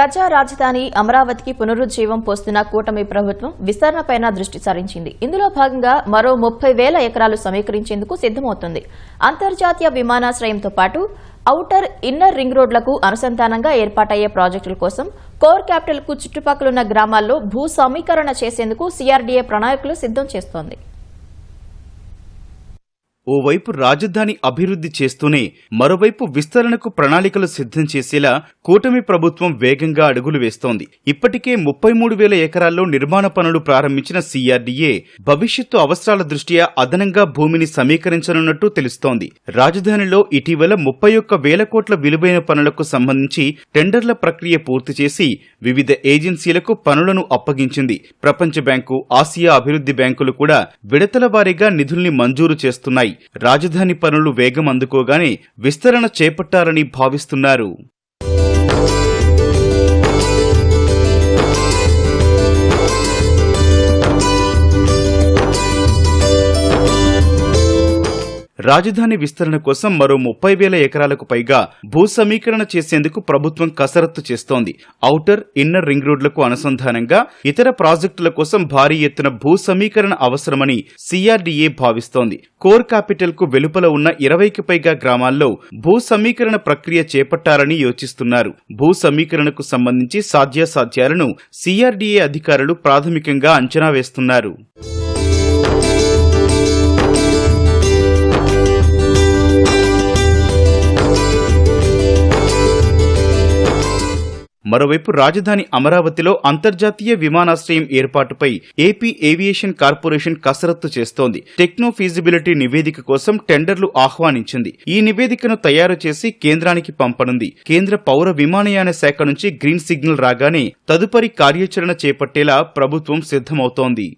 ప్రజా రాజధాని అమరావతికి పునరుజ్జీవం పోస్తున్న కూటమి ప్రభుత్వం విస్తరణపైన దృష్టి సారించింది. ఇందులో భాగంగా మరో ముప్పై వేల ఎకరాలు సమీకరించేందుకు సిద్దమవుతుంది అంతర్జాతీయ విమానాశ్రయంతో పాటు ఔటర్ ఇన్నర్ రింగ్ రోడ్లకు అనుసంధానంగా ఏర్పాటయ్యే ప్రాజెక్టుల కోసం కోర్ క్యాపిటల్కు చుట్టుపక్కలున్న గ్రామాల్లో భూ సమీకరణ చేసేందుకు సీఆర్డీఏ ప్రణాళికలు సిద్దం చేస్తోంది. ఓవైపు రాజధాని అభివృద్ధి చేస్తూనే మరోవైపు విస్తరణకు ప్రణాళికలు సిద్ధం చేసేలా కూటమి ప్రభుత్వం వేగంగా అడుగులు వేస్తోంది. ఇప్పటికే ముప్పై మూడు వేల ఎకరాల్లో నిర్మాణ పనులు ప్రారంభించిన సీఆర్డీఏ భవిష్యత్తు అవసరాల దృష్ట్యా అదనంగా భూమిని సమీకరించనున్నట్టు తెలుస్తోంది. రాజధానిలో ఇటీవల ముప్పై ఒక్క వేల కోట్ల విలువైన పనులకు సంబంధించి టెండర్ల ప్రక్రియ పూర్తి చేసి వివిధ ఏజెన్సీలకు పనులను అప్పగించింది. ప్రపంచ బ్యాంకు ఆసియా అభివృద్ధి బ్యాంకులు కూడా విడతల వారీగా నిధుల్ని మంజూరు చేస్తున్నాయి. రాజధాని పనులు వేగం అందుకోగానే విస్తరణ చేపట్టాలని భావిస్తున్నారు. రాజధాని విస్తరణ కోసం మరో ముప్పై వేల ఎకరాలకు పైగా భూ సమీకరణ చేసేందుకు ప్రభుత్వం కసరత్తు చేస్తోంది. ఔటర్ ఇన్నర్ రింగ్ రోడ్లకు అనుసంధానంగా ఇతర ప్రాజెక్టుల కోసం భారీ ఎత్తున భూ సమీకరణ అవసరమని సిఆర్డీఏ భావిస్తోంది. కోర్ క్యాపిటల్కు వెలుపల ఉన్న ఇరవైకి పైగా గ్రామాల్లో భూ సమీకరణ ప్రక్రియ చేపట్టాలని యోచిస్తున్నారు. భూ సమీకరణకు సంబంధించి సాధ్యాసాధ్యాలను సిఆర్డీఏ అధికారులు ప్రాథమికంగా అంచనా వేస్తున్నారు. మరోవైపు రాజధాని అమరావతిలో అంతర్జాతీయ విమానాశ్రయం ఏర్పాటుపై ఏపీ ఏవియేషన్ కార్పొరేషన్ కసరత్తు చేస్తోంది. టెక్నో ఫీజిబిలిటీ నివేదిక కోసం టెండర్లు ఆహ్వానించింది. ఈ నివేదికను తయారు చేసి కేంద్రానికి పంపనుంది. కేంద్ర పౌర విమానయాన శాఖ నుంచి గ్రీన్ సిగ్నల్ రాగానే తదుపరి కార్యాచరణ చేపట్టేలా ప్రభుత్వం సిద్ధమవుతోంది.